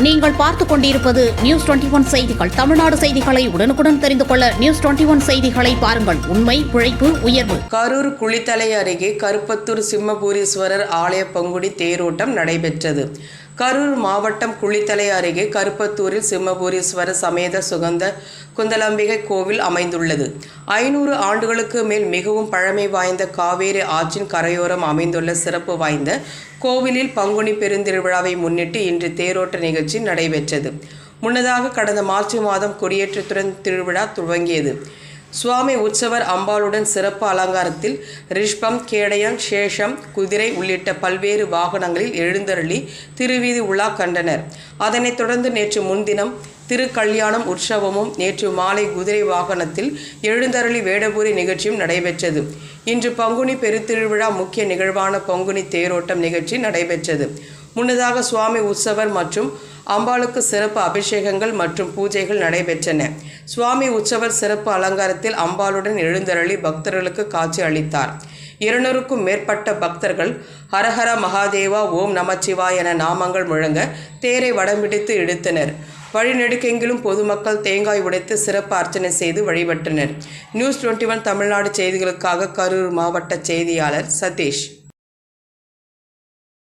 நீங்கள் பார்த்துக் கொண்டிருப்பது நியூஸ் டுவெண்டி ஒன் செய்திகள். தமிழ்நாடு செய்திகளை உடனுக்குடன் தெரிந்து கொள்ள நியூஸ் டுவெண்டி ஒன் செய்திகளை பாருங்கள். உண்மை உழைப்பு உயர்வு. கரூர் குளித்தலை அருகே கருப்பத்தூர் சிம்மபூரீஸ்வரர் ஆலய பங்குடி தேரோட்டம் நடைபெற்றது. கரூர் மாவட்டம் குளித்தலை அருகே கருப்பத்தூரில் சிம்மபுரீஸ்வர சமேத சுகந்த குந்தலம்பிகை கோவில் அமைந்துள்ளது. ஐநூறு ஆண்டுகளுக்கு மேல் மிகவும் பழமை வாய்ந்த காவேரி ஆற்றின் கரையோரம் அமைந்துள்ள சிறப்பு வாய்ந்த கோவிலில் பங்குனி பெருந்திருவிழாவை முன்னிட்டு இன்று தேரோட்ட நிகழ்ச்சி நடைபெற்றது. முன்னதாக கடந்த மார்ச் மாதம் கொடியேற்றத்துடன் திருவிழா துவங்கியது. சுவாமி உற்சவர் அம்பாளுடன் சிறப்பு அலங்காரத்தில் ரிஷ்பம் கேடயம் சேஷம் குதிரை உள்ளிட்ட பல்வேறு வாகனங்களில் எழுந்தருளி திருவீதி உலா கண்டனர். அதனைத் தொடர்ந்து நேற்று முன்தினம் திருக்கல்யாணம் உற்சவமும் நேற்று மாலை குதிரை வாகனத்தில் எழுந்தருளி வேடபூரி நிகழ்ச்சியும் நடைபெற்றது. இன்று பங்குனி பெருத்திருவிழா முக்கிய நிகழ்வான பங்குனி தேரோட்டம் நிகழ்ச்சி நடைபெற்றது. முன்னதாக சுவாமி உற்சவர் மற்றும் அம்பாளுக்கு சிறப்பு அபிஷேகங்கள் மற்றும் பூஜைகள் நடைபெற்றன. சுவாமி உற்சவர் சிறப்பு அலங்காரத்தில் அம்பாளுடன் எழுந்தருளி பக்தர்களுக்கு காட்சி அளித்தார். இருநூறுக்கும் மேற்பட்ட பக்தர்கள் ஹரஹர மகாதேவா ஓம் நமச்சிவா என நாமங்கள் முழங்க தேரை வடம்பிடித்து இழுத்தனர். வழிநெடுக்கெங்கிலும் பொதுமக்கள் தேங்காய் உடைத்து சிறப்பு அர்ச்சனை செய்து வழிபட்டனர். நியூஸ் டுவெண்ட்டி ஒன் தமிழ்நாடு செய்திகளுக்காக கரூர் மாவட்ட செய்தியாளர் சதீஷ்.